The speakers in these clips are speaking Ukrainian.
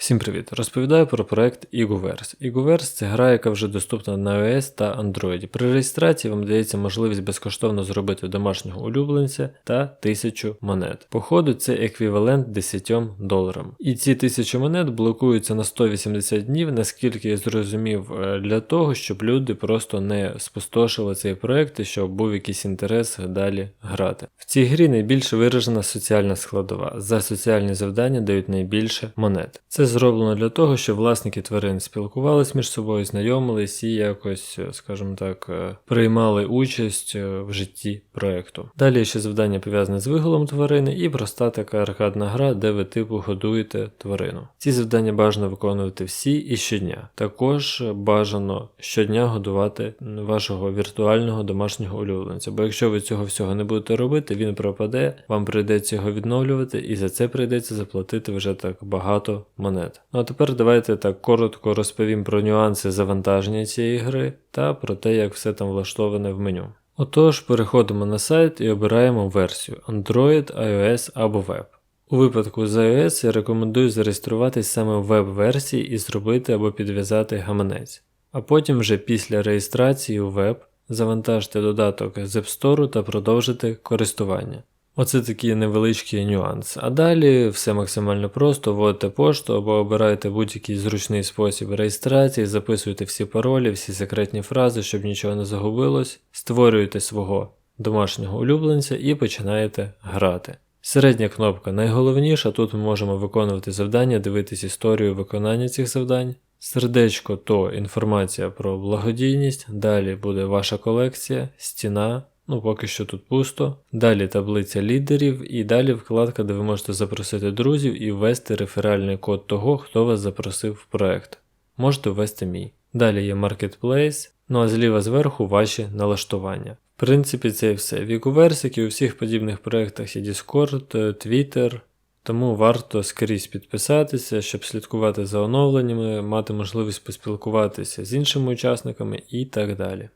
Всім привіт! Розповідаю про проект Iguverse. Iguverse – це гра, яка вже доступна на iOS та Android. При реєстрації вам дається можливість безкоштовно зробити домашнього улюбленця та 1000 монет. Походу, це еквівалент 10 доларам. І ці 1000 монет блокуються на 180 днів, наскільки я зрозумів, е, для того, щоб люди просто не спустошили цей проект і щоб був якийсь інтерес далі грати. В цій грі найбільше виражена соціальна складова. За соціальні завдання дають найбільше монет. Це зроблено для того, щоб власники тварин спілкувались між собою, знайомились і якось, е, скажімо так, е, приймали участь е, в житті проекту. Далі ще завдання пов'язане з виголом тварини і проста така аркадна гра, де ви типу годуєте тварину. Ці завдання бажано виконувати всі і щодня. Також бажано щодня годувати вашого віртуального домашнього улюбленця. Бо якщо ви цього всього не будете робити, він пропаде, вам прийдеться його відновлювати, і за це прийдеться заплатити вже так багато монет. Ну а тепер давайте так коротко розповім про нюанси завантаження цієї гри та про те, як все там влаштоване в меню. Отож, переходимо на сайт і обираємо версію Android, iOS або Web. У випадку з iOS я рекомендую зареєструватись саме в веб-версії і зробити або підв'язати гаманець. А потім вже після реєстрації у веб завантажте додаток з App Store та продовжити користування. Оце такий невеличкий нюанс. А далі все максимально просто, вводите пошту або обираєте будь-який зручний спосіб реєстрації, записуєте всі паролі, всі секретні фрази, щоб нічого не загубилось, створюєте свого домашнього улюбленця і починаєте грати. Середня кнопка найголовніша, тут ми можемо виконувати завдання, дивитись історію виконання цих завдань. Сердечко то інформація про благодійність, далі буде ваша колекція, стіна, ну поки що тут пусто. Далі таблиця лідерів і далі вкладка, де ви можете запросити друзів і ввести реферальний код того, хто вас запросив в проект. Можете ввести мій. Далі є Marketplace, ну а зліва зверху ваші налаштування. В принципі, це і все. Вікуверсик і у всіх подібних проєктах є Discord, Twitter, тому варто скрізь підписатися, щоб слідкувати за оновленнями, мати можливість поспілкуватися з іншими учасниками і так далі.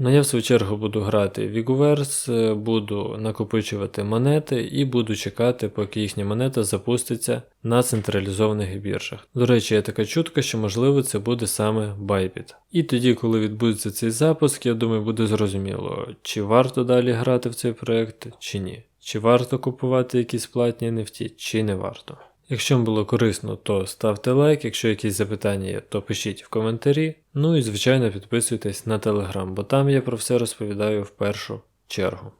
Ну я в свою чергу буду грати Вігуверс, буду накопичувати монети і буду чекати, поки їхня монета запуститься на централізованих біржах. До речі, є така чутка, що можливо це буде саме Bybit. І тоді, коли відбудеться цей запуск, я думаю, буде зрозуміло, чи варто далі грати в цей проект, чи ні. Чи варто купувати якісь платні NFT, чи не варто. Якщо вам було корисно, то ставте лайк, якщо якісь запитання є, то пишіть в коментарі. Ну і звичайно підписуйтесь на телеграм, бо там я про все розповідаю в першу чергу.